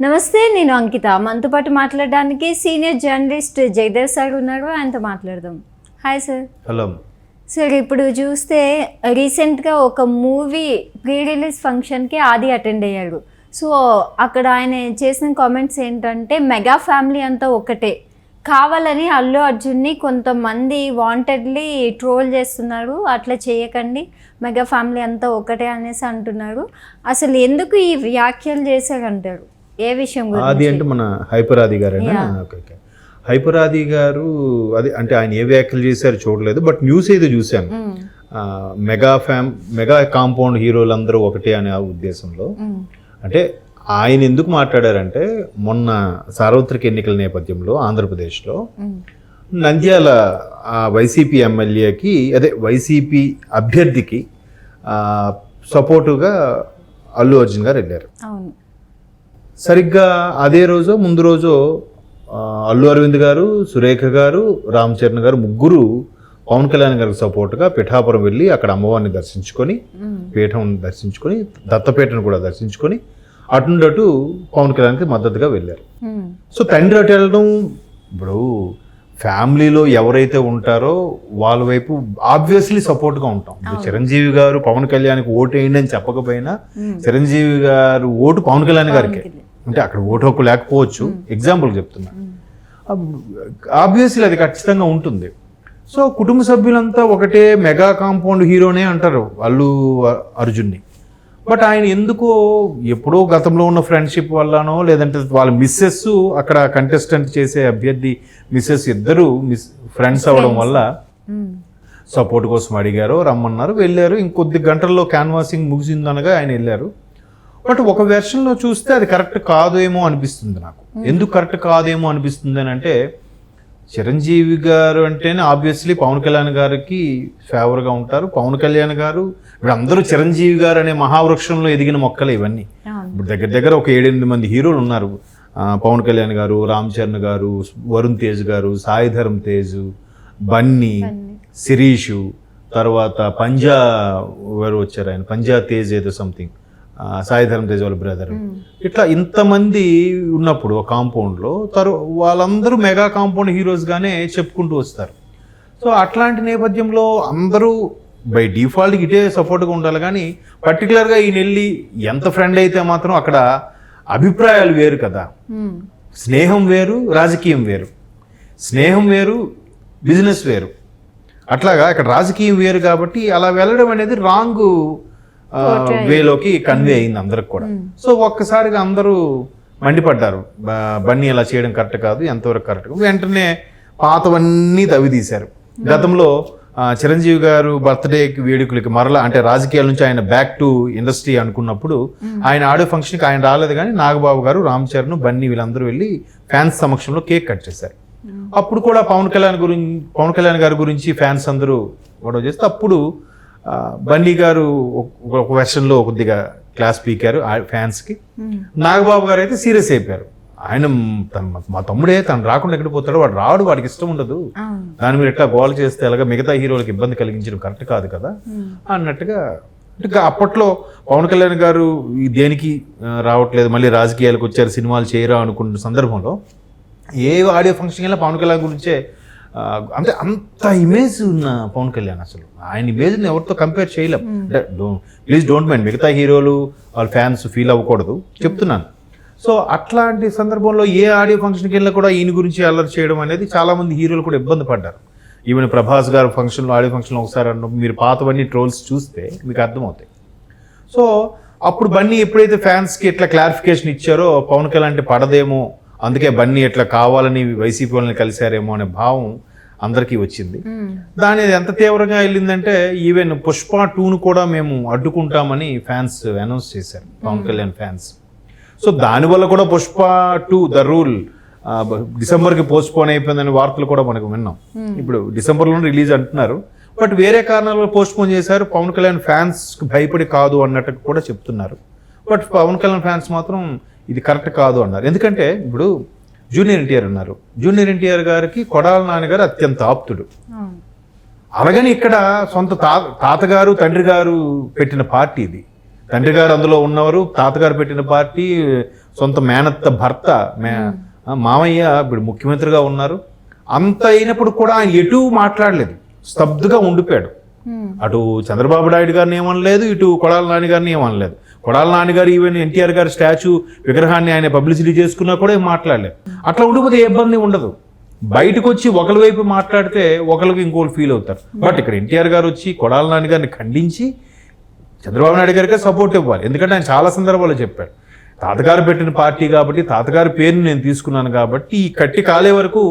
నమస్తే నేను అంకిత. మనతో పాటు మాట్లాడడానికి సీనియర్ జర్నలిస్ట్ జయదేవ్ సార్ ఉన్నారు. ఆయనతో మాట్లాడదాం. Hi sir hello. సార్ ఇప్పుడు చూస్తే రీసెంట్గా ఒక మూవీ ప్రీ రిలీజ్ ఫంక్షన్కి ఆది అటెండ్ అయ్యాడు. సో అక్కడ ఆయన చేసిన కామెంట్స్ ఏంటంటే మెగా ఫ్యామిలీ అంతా ఒకటే. కావాలని అల్లు అర్జున్ని కొంతమంది వాంటెడ్లీ ట్రోల్ చేస్తున్నారు. అట్లా చేయకండి మెగా ఫ్యామిలీ అంతా ఒకటే అనేసి అంటున్నారు. అసలు ఎందుకు ఈ వ్యాఖ్యలు చేశారంటారు? ఏ విషయం ఆది అంటే మన హైపర్ ఆది గారేనా? Yeah. Okay okay. హైపర్ ఆది గారు అది అంటే ఆయన ఏ వ్యాఖ్యలు చేశారో చూడలేదు బట్ న్యూస్ అయితే చూశాను. మెగా ఫ్యామ్ మెగా కాంపౌండ్ హీరోలందరూ ఒకటే అనే ఆ ఉద్దేశంలో. అంటే ఆయన ఎందుకు మాట్లాడారంటే మొన్న సార్వత్రిక ఎన్నికల నేపథ్యంలో ఆంధ్రప్రదేశ్లో. నంద్యాల ఆ వైసీపీ ఎమ్మెల్యేకి అదే వైసీపీ అభ్యర్థికి సపోర్టుగా అల్లు అర్జున్ గారు వెళ్ళారు. సరిగ్గా అదే రోజు ముందు రోజు అల్లు అరవింద్ గారు సురేఖ గారు రామ్ చరణ్ గారు ముగ్గురు పవన్ కళ్యాణ్ గారికి సపోర్ట్గా పిఠాపురం వెళ్ళి అక్కడ అమ్మవారిని దర్శించుకొని. పీఠం దర్శించుకొని దత్తపీఠను కూడా దర్శించుకొని అటు నుండి అటు పవన్ కళ్యాణ్కి మద్దతుగా వెళ్ళారు. సో తండ్రి అటు వెళ్ళడం ఇప్పుడు ఫ్యామిలీలో ఎవరైతే ఉంటారో వాళ్ళ వైపు ఆబ్వియస్లీ సపోర్ట్గా ఉంటాం. చిరంజీవి గారు పవన్ కళ్యాణ్కి ఓటు వేయండి అని చెప్పకపోయినా. చిరంజీవి గారు ఓటు పవన్ కళ్యాణ్ గారికి. అంటే అక్కడ ఓటు హక్కు లేకపోవచ్చు. ఎగ్జాంపుల్ చెప్తున్నా. ఆబ్వియస్లీ అది ఖచ్చితంగా ఉంటుంది. సో కుటుంబ సభ్యులంతా ఒకటే మెగా కాంపౌండ్ హీరోనే అంటారు అల్లు అర్జున్ని. బట్ ఆయన ఎందుకో ఎప్పుడో గతంలో ఉన్న ఫ్రెండ్షిప్ వల్లనో లేదంటే వాళ్ళ మిస్సెస్ అక్కడ కంటెస్టెంట్ చేసే అభ్యర్థి మిస్సెస్ ఇద్దరు మిస్ ఫ్రెండ్స్ అవ్వడం వల్ల. సపోర్ట్ కోసం అడిగారు రమ్మన్నారు వెళ్ళారు. ఇంకొద్ది గంటల్లో క్యాన్వాసింగ్ ముగిసిందనగా ఆయన వెళ్ళారు. బట్ ఒక వెర్షన్లో చూస్తే అది కరెక్ట్ కాదేమో అనిపిస్తుంది నాకు. ఎందుకు కరెక్ట్ కాదేమో అనిపిస్తుంది అని అంటే చిరంజీవి గారు అంటేనే ఆబ్వియస్లీ పవన్ కళ్యాణ్ గారికి ఫేవర్గా ఉంటారు. పవన్ కళ్యాణ్ గారు ఇప్పుడు అందరూ చిరంజీవి గారు అనే మహావృక్షంలో ఎదిగిన మొక్కలు ఇవన్నీ. ఇప్పుడు దగ్గర దగ్గర ఒక ఏడెనిమిది మంది హీరోలు ఉన్నారు. పవన్ కళ్యాణ్ గారు రామ్ చరణ్ గారు వరుణ్ తేజ్ గారు సాయి ధరమ్ తేజ్ బన్నీ శిరీషు తర్వాత పంజా ఎవరు వచ్చారు ఆయన? పంజా తేజ్ ఏదో సంథింగ్ సాయి ధరమ్ తేజ్ వాళ్ళ బ్రదర్ ఇట్లా ఇంతమంది ఉన్నప్పుడు ఒక కాంపౌండ్లో తరు వాళ్ళందరూ మెగా కాంపౌండ్ హీరోస్గానే చెప్పుకుంటూ వస్తారు. సో అట్లాంటి నేపథ్యంలో అందరూ బై డిఫాల్ట్ ఇటే సపోర్ట్గా ఉండాలి కానీ పర్టికులర్గా ఈ నెల్లి ఎంత ఫ్రెండ్ అయితే మాత్రం అక్కడ అభిప్రాయాలు వేరు కదా. స్నేహం వేరు రాజకీయం వేరు. స్నేహం వేరు బిజినెస్ వేరు. అట్లాగా ఇక్కడ రాజకీయం వేరు కాబట్టి అలా వెళ్ళడం అనేది రాంగ్ వేలోకి కన్వే అయింది అందరికి కూడా. సో ఒక్కసారిగా అందరూ మండిపడ్డారు. బన్నీ అలా చేయడం కరెక్ట్ కాదు ఎంతవరకు కరెక్ట్ వెంటనే పాతవన్నీ తవ్వి తీశారు గతంలో ఆ, చిరంజీవి గారు బర్త్డే వేడుకలకి మరలా అంటే రాజకీయాల నుంచి ఆయన బ్యాక్ టు ఇండస్ట్రీ అనుకున్నప్పుడు ఆయన ఆడే ఫంక్షన్కి ఆయన రాలేదు కానీ నాగబాబు గారు రామ్ చరణ్ బన్నీ వీళ్ళందరూ వెళ్ళి ఫ్యాన్స్ సమక్షంలో కేక్ కట్ చేశారు. అప్పుడు కూడా పవన్ కళ్యాణ్ గురించి పవన్ కళ్యాణ్ గారి గురించి ఫ్యాన్స్ అందరూ గొడవ చేస్తే అప్పుడు బన్నీ గారు ఒక- వెర్షన్లో కొద్దిగా క్లాస్ పీకారు ఫ్యాన్స్కి మ్మ్. నాగబాబు గారు అయితే సీరియస్ అయిపోయారు. ఆయన మ్, తన- మా తమ్ముడే తను రాకుండా ఎక్కడ పోతాడు వాడు రాడు వాడికి ఇష్టం ఉండదు. దాని మీద ఎట్లా గోల్ చేస్తే ఎలాగ మిగతా హీరోలకు ఇబ్బంది కలిగించడం కరెక్ట్ కాదు కదా? మ్మ్. అన్నట్టుగా ఇంకా అప్పట్లో పవన్ కళ్యాణ్ గారు దేనికి రావట్లేదు మళ్ళీ రాజకీయాలకు వచ్చారు సినిమాలు చేయరా అనుకున్న సందర్భంలో ఏ ఆడియో ఫంక్షన్ అయినా పవన్ కళ్యాణ్ గురించే అంటే అంత ఇమేజ్ ఉన్న పవన్ కళ్యాణ్ అసలు. ఆయన ఇమేజ్ని ఎవరితో కంపేర్ చేయలేం. ప్లీజ్ డోంట్ మైండ్ మిగతా హీరోలు వాళ్ళ ఫ్యాన్స్ ఫీల్ అవ్వకూడదు. చెప్తున్నాను. సో అట్లాంటి సందర్భంలో ఏ ఆడియో ఫంక్షన్కి వెళ్ళినా కూడా ఈయన గురించి అల్లరి చేయడం అనేది చాలా మంది హీరోలు కూడా ఇబ్బంది పడ్డారు. ఈవెన్ ప్రభాస్ గారు ఫంక్షన్లో ఆడియో ఫంక్షన్లో ఒకసారి మీరు పాతవన్నీ ట్రోల్స్ చూస్తే మీకు అర్థమవుతాయి. సో అప్పుడు బన్నీ ఎప్పుడైతే ఫ్యాన్స్కి ఇట్లా క్లారిఫికేషన్ ఇచ్చారో పవన్ కళ్యాణ్ అంటే పడదేమో అందుకే బన్నీ ఇట్లా కావాలని వైసీపీ వాళ్ళని కలిశారేమో అనే భావం అందరికీ వచ్చింది. దాని ఎంత తీవ్రంగా వెళ్ళిందంటే ఈవెన్ పుష్ప టూను కూడా మేము అడ్డుకుంటామని ఫ్యాన్స్ అనౌన్స్ చేశారు పవన్ కళ్యాణ్ ఫ్యాన్స్. సో దానివల్ల కూడా పుష్ప టూ ద రూల్ డిసెంబర్కి పోస్ట్ పోన్ అయిపోయిందని వార్తలు కూడా మనకు విన్నాం. ఇప్పుడు డిసెంబర్లో రిలీజ్ అంటున్నారు. బట్ వేరే కారణాల వల్ల పోస్ట్ పోన్ చేశారు పవన్ కళ్యాణ్ ఫ్యాన్స్ భయపడి కాదు అన్నట్టు కూడా చెప్తున్నారు. బట్ పవన్ కళ్యాణ్ ఫ్యాన్స్ మాత్రం ఇది కరెక్ట్ కాదు అన్నారు. ఎందుకంటే ఇప్పుడు జూనియర్ ఎన్టీఆర్ ఉన్నారు. జూనియర్ ఎన్టీఆర్ గారికి కొడాల నాన్నగారు అత్యంత ఆప్తుడు. అలాగని ఇక్కడ సొంత తా తాతగారు తండ్రి గారు పెట్టిన పార్టీ ఇది. తండ్రి గారు అందులో ఉన్నవారు తాతగారు పెట్టిన పార్టీ సొంత మేనత్త భర్త మే మామయ్య ఇప్పుడు ముఖ్యమంత్రిగా ఉన్నారు. అంత అయినప్పుడు కూడా ఆయన ఎటు మాట్లాడలేదు. స్తబ్దుగా ఉండిపోయాడు. అటు చంద్రబాబు నాయుడు గారిని ఏమనలేదు ఇటు కొడాల నాని గారిని ఏమనలేదు. కొడాల నాని గారు ఈవెన్ ఎన్టీఆర్ గారి స్టాచ్యూ విగ్రహాన్ని ఆయన పబ్లిసిటీ చేసుకున్నా కూడా ఏం మాట్లాడలేదు. అట్లా ఉండిపోతే ఏ ఇబ్బంది ఉండదు. బయటకు వచ్చి ఒకరి వైపు మాట్లాడితే ఒకరికి ఇంకోటి ఫీల్ అవుతారు. బట్ ఇక్కడ ఎన్టీఆర్ గారు వచ్చి కొడాల నాని గారిని ఖండించి చంద్రబాబు నాయుడు గారికి సపోర్ట్ ఇవ్వాలి. ఎందుకంటే ఆయన చాలా సందర్భాల్లో చెప్పాడు తాతగారు పెట్టిన పార్టీ కాబట్టి తాతగారి పేరుని నేను తీసుకున్నాను కాబట్టి ఈ కట్టి కాలే వరకు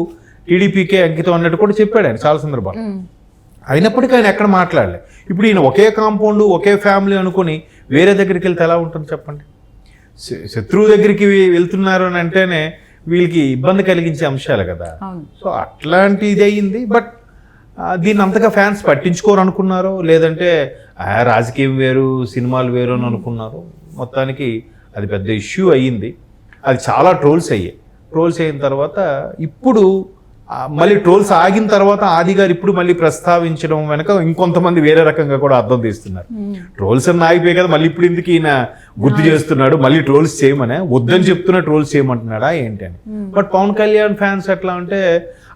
టీడీపీకే అంకితం అన్నట్టు కూడా చెప్పాడు ఆయన చాలా సందర్భాలు. అయినప్పటికీ ఆయన ఎక్కడ మాట్లాడలే ఇప్పుడు ఈయన ఒకే కాంపౌండ్ ఒకే ఫ్యామిలీ అనుకుని వేరే దగ్గరికి వెళ్తే ఎలా ఉంటుంది చెప్పండి? శ- శత్రువు దగ్గరికి వెళ్తున్నారు అని అంటేనే వీళ్ళకి ఇబ్బంది కలిగించే అంశాలు కదా. అవును. సో అట్లాంటి ఇది అయ్యింది. బట్ దీన్ని అంతగా ఫ్యాన్స్ పట్టించుకోరు అనుకున్నారో లేదంటే ఆ, రాజకీయం వేరు సినిమాలు వేరు అని అనుకున్నారు మొత్తానికి అది పెద్ద ఇష్యూ అయ్యింది. అది చాలా ట్రోల్స్ అయ్యాయి. ట్రోల్స్ అయిన తర్వాత ఇప్పుడు మళ్ళీ ట్రోల్స్ ఆగిన తర్వాత ఆది గారు ఇప్పుడు మళ్ళీ ప్రస్తావించడం వెనక ఇంకొంతమంది వేరే రకంగా కూడా అర్థం తీస్తున్నారు. మ్మ్. ట్రోల్స్ అన్న ఆగిపోయి కదా మళ్ళీ ఇప్పుడు ఎందుకు ఈయన గుర్తు చేస్తున్నాడు? మళ్ళీ ట్రోల్స్ చేయమనే? వద్దని చెప్తున్న ట్రోల్స్ చేయమంటున్నాడా ఏంటి అని. బట్ పవన్ కళ్యాణ్ ఫ్యాన్స్ ఎట్లా అంటే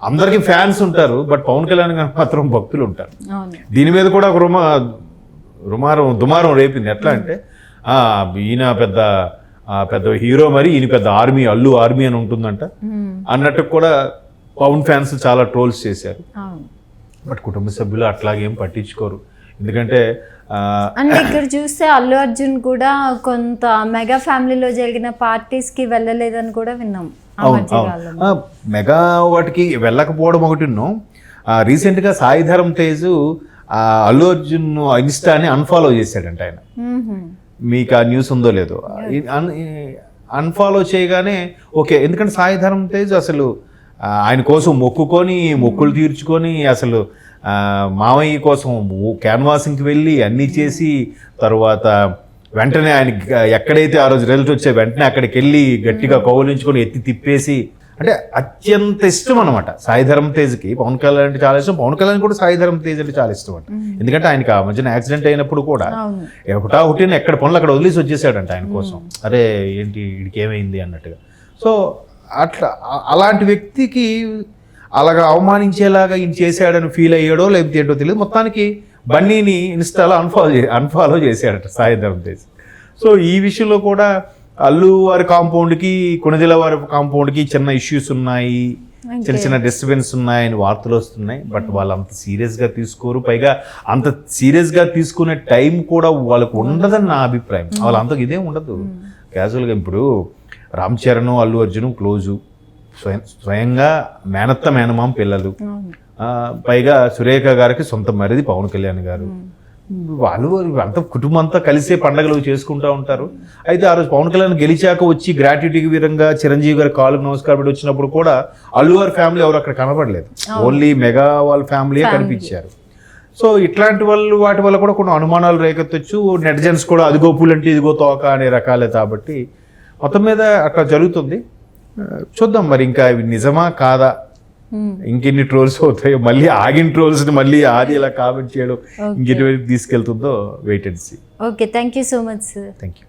అందరికీ ఫ్యాన్స్ ఉంటారు బట్ పవన్ కళ్యాణ్ గారికి మాత్రం భక్తులు ఉంటారు. దీని మీద కూడా ఒక రుమా రుమారం దుమారం రేపింది. ఎట్లా అంటే ఆ, ఈయన పెద్ద పెద్ద హీరో మరి ఈయన పెద్ద ఆర్మీ అల్లు ఆర్మీ అని ఉంటుందంట. అన్నట్టు కూడా పవన్ ఫ్యాన్స్ చాలా ట్రోల్స్ చేశారు. బట్ కుటుంబ సభ్యులు అట్లాగేం పట్టించుకోరు. ఎందుకంటే అండ్ ఇక్కడ చూస్తే అల్లు అర్జున్ కూడా కొంత మెగా ఫ్యామిలీలో జరిగిన పార్టీస్కి వెళ్ళలేదని కూడా విన్నాం అవును మెగా వాటికి వెళ్ళకపోవడం ఒకటిను రీసెంట్గా సాయిధరం తేజు ఆ, అల్లు అర్జున్ ఇన్స్టాని అన్ఫాలో చేశాడంట ఆయన. మీకు ఆ న్యూస్ ఉందో లేదో. అన్ఫాలో చేయగానే ఓకే ఎందుకంటే సాయిధరం తేజ్ అసలు ఆయన కోసం మొక్కుకొని మొక్కులు తీర్చుకొని అసలు మామయ్య కోసం క్యాన్వాసింగ్కి వెళ్ళి అన్నీ చేసి తర్వాత వెంటనే ఆయన ఎక్కడైతే ఆ రోజు రిజల్ట్ వచ్చే వెంటనే అక్కడికి వెళ్ళి గట్టిగా కౌలించుకొని ఎత్తి తిప్పేసి అంటే అత్యంత ఇష్టం అనమాట సాయిధరం తేజ్కి పవన్ కళ్యాణ్ అంటే చాలా ఇష్టం. పవన్ కళ్యాణ్ కూడా సాయిధరం తేజ్ అంటే చాలా ఇష్టం అంట. ఎందుకంటే ఆయనకి ఆ మధ్యన యాక్సిడెంట్ అయినప్పుడు కూడా ఒకటా ఒకటిని ఎక్కడ పనులు అక్కడ వదిలేసి వచ్చేసాడంట ఆయన కోసం. అరే ఏంటి వీడికి ఏమైంది అన్నట్టుగా. సో అట్లా అలాంటి వ్యక్తికి అలాగా అవమానించేలాగా ఈయన చేశాడని ఫీల్ అయ్యాడో లేకపోతే ఏంటో తెలియదు. మొత్తానికి బన్నీని ఇన్స్టాలో అన్ఫాలో అన్ఫాలో చేశాడట సాయిధరం తేజ్ సో ఈ విషయంలో కూడా అల్లు వారి కాంపౌండ్కి కొణిదెల వారి కాంపౌండ్కి చిన్న ఇష్యూస్ ఉన్నాయి. చిన్న చిన్న డిస్టర్బెన్స్ ఉన్నాయని వార్తలు వస్తున్నాయి. బట్ వాళ్ళు అంత సీరియస్గా తీసుకోరు. పైగా అంత సీరియస్గా తీసుకునే టైం కూడా వాళ్ళకు ఉండదని నా అభిప్రాయం. వాళ్ళు అంత ఇదే ఉండదు. క్యాజువల్గా ఇప్పుడు రామ్ చరణ్ అల్లు అర్జున్ క్లోజు. స్వయం స్వయంగా మేనత్త మేనమామ పిల్లలు. పైగా సురేఖ గారికి సొంత మరిది పవన్ కళ్యాణ్ గారు. వాళ్ళు అంతా కుటుంబం అంతా కలిసే పండగలు చేసుకుంటూ ఉంటారు. అయితే ఆ రోజు పవన్ కళ్యాణ్ గెలిచాక వచ్చి గ్రాట్యుటీ విధంగా చిరంజీవి గారి కాళ్ళకు నమస్కారం పెట్టి వచ్చినప్పుడు కూడా అల్లు ఫ్యామిలీ ఎవరు అక్కడ కనబడలేదు. ఓన్లీ మెగా వాళ్ళ ఫ్యామిలీ కనిపించారు. సో ఇట్లాంటి వాళ్ళు వాటి వల్ల కూడా కొన్ని అనుమానాలు రేకెత్తొచ్చు. నెటిజన్స్ కూడా అదిగో పులంటే ఇదిగో తోక అనే రకాలే కాబట్టి మొత్తం మీద అట్లా జరుగుతుంది. చూద్దాం మరి ఇంకా ఇవి నిజమా కాదా? మ్మ్. ఇంకెన్ని ట్రోల్స్ అవుతాయో మళ్ళీ ఆగిన ట్రోల్స్ మళ్ళీ ఆది ఇలా కామెంట్ చేయడం ఇంకెటువంటి తీసుకెళ్తుందో wait and see okay thank you so much sir thank you